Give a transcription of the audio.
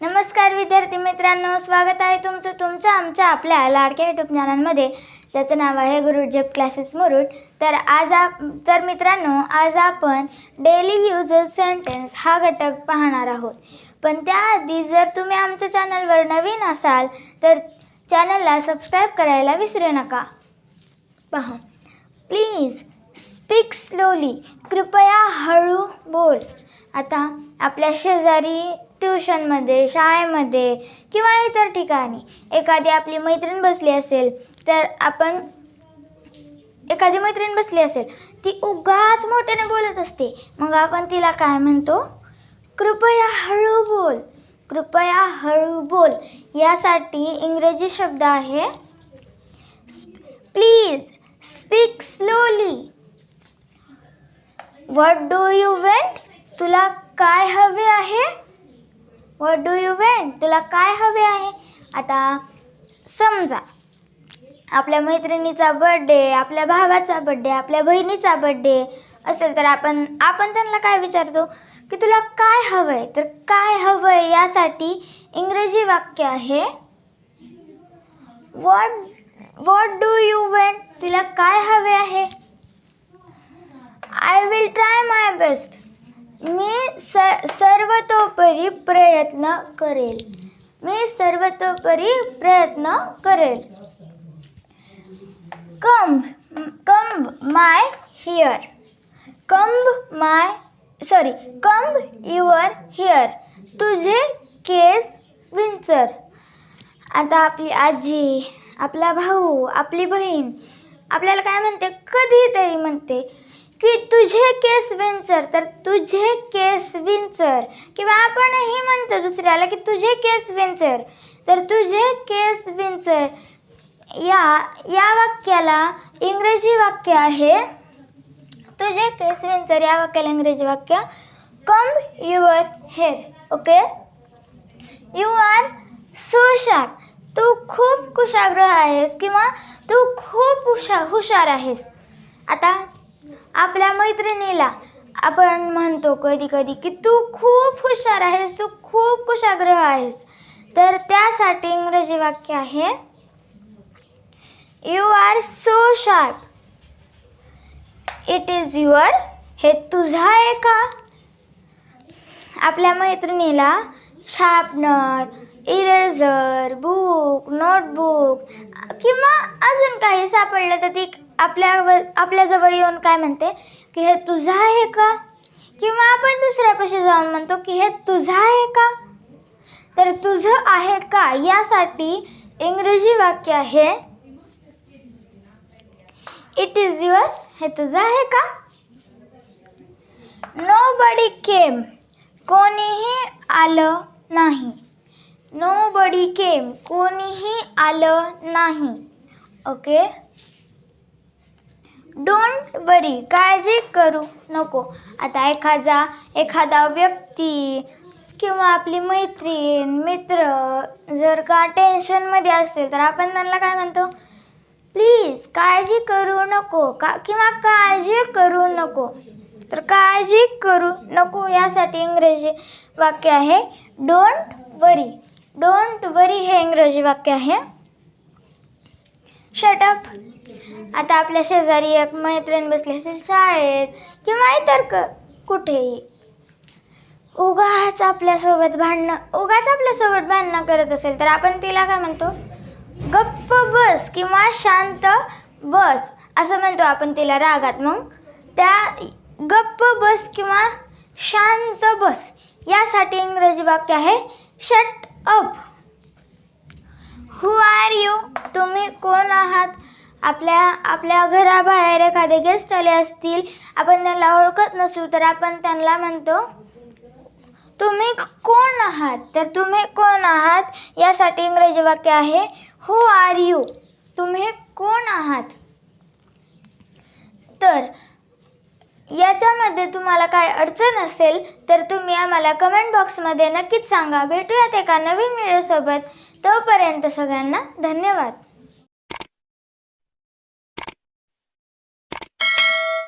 नमस्कार विद्यार्थी मित्रांनो स्वागत आहे तुमचं तुमच्या आमच्या आपल्या लाडक्या युट्यूब चॅनलमध्ये ज्याचं नाव आहे गुरुजेप क्लासेस मुरुड. तर आज आप तर मित्रांनो आज आपण डेली युजेस सेंटेन्स हा घटक पाहणार आहोत. पण त्याआधी जर तुम्ही आमच्या चॅनलवर नवीन असाल तर चॅनलला सबस्क्राईब करायला विसरू नका. पहा. प्लीज स्पीक स्लोली कृपया हळू बोल. आता आपल्या शेजारी ट्युशनमध्ये शाळेमध्ये किंवा इतर ठिकाणी एखादी आपली मैत्रीण बसली असेल तर आपण एखादी मैत्रीण बसली असेल ती उगाच मोठ्याने बोलत असते. मग आपण तिला काय म्हणतो? कृपया हळू बोल कृपया हळू बोल. यासाठी इंग्रजी शब्द आहे please speak slowly. What do you want तुला काय हवे आहे? व्हॉट डू यू वेंट तुला काय हवे आहे? आता समजा आपल्या मैत्रिणीचा बड्डे आपल्या भावाचा बड्डे आपल्या बहिणीचा बड्डे असेल तर आपण आपण त्यांना काय विचारतो? की तुला काय हवं आहे तर काय हवं आहे यासाठी इंग्रजी वाक्य आहे what what do you want तुला काय हवे आहे? I will try my best मी स सर्वतोपरी प्रयत्न करेल. मी सर्वतोपरी प्रयत्न करेल. Come come my here. Come my sorry come your here. तुझे केस विंचर. आता आपली आजी आपला भाऊ आपली बहीण आपल्याला काय म्हणते? कधीतरी म्हणते की तुझे केस विंचर तर तुझे केस विंचर. किंवा आपणही म्हणतो दुसऱ्याला की तुझे केस विंचर. तर तुझे केस विंचर. या या वाक्याला इंग्रजी वाक्य आहे. तुझे केस विंचर या वाक्याला इंग्रजी वाक्य. Come your hair okay you are so sharp तू खूप कुशाग्रह आहेस किंवा तू खूप हुशा हुशार आहेस. आता आपल्या मैत्रिणीला आपण म्हणतो कधी कधी की तू खूप हुशार आहेस तू खूप कुशाग्रह आहेस. तर त्यासाठी इंग्रजी वाक्य आहे you are so sharp it is your हे तुझा आहे का? आपल्या मैत्रिणीला शार्पनर इरेझर बुक नोटबुक किंवा अजून काही सापडलं तर ती आपल्या आपल्याजवळ येऊन काय म्हणते? की हे तुझं आहे का? किंवा आपण दुसऱ्यापाशी जाऊन म्हणतो की हे तुझं आहे का? तर तुझं आहे का? यासाठी इंग्रजी वाक्य आहे इट इज युअर्स हे तुझं आहे का? नो बडी केम कोणीही आलं नाही. नो बडी केम कोणीही आलं नाही. ओके डोंट वरी काळजी करू नको. आता एखादा एखादा व्यक्ती किंवा आपली मैत्रीण मित्र जर का टेन्शनमध्ये असेल तर आपण त्यांना काय म्हणतो? प्लीज काळजी करू नको. का किंवा काळजी करू नको. तर काळजी करू नको यासाठी इंग्रजी वाक्य आहे डोंट वरी डोंट वरी हे इंग्रजी वाक्य आहे. शटअप आता आपल्या शेजारी एक मैत्रीण बसली असेल शाळेत किंवा इतर क कुठेही. उगाच आपल्यासोबत भांडणं उगाच आपल्यासोबत भांडणं करत असेल तर आपण तिला काय म्हणतो? गप्प बस किंवा शांत बस असं म्हणतो आपण तिला रागात. मग त्या गप्प बस किंवा शांत बस यासाठी इंग्रजी वाक्य आहे shut up who are you तुम्ही कोण आहात? आपल्या आपल्या घराबाहेर एखादे गेस्ट आले असतील आपण त्यांना ओळखत नसू तर आपण त्यांना म्हणतो तुम्ही कोण आहात? तर तुम्ही कोण आहात? यासाठी इंग्रजी वाक्य आहे हु आर यू तुम्ही कोण आहात? तर याच्यामध्ये तुम्हाला काय अडचण असेल तर तुम्ही आम्हाला कमेंट बॉक्समध्ये नक्कीच सांगा. भेटूयात एका नवीन व्हिडिओसोबत तोपर्यंत सगळ्यांना धन्यवाद.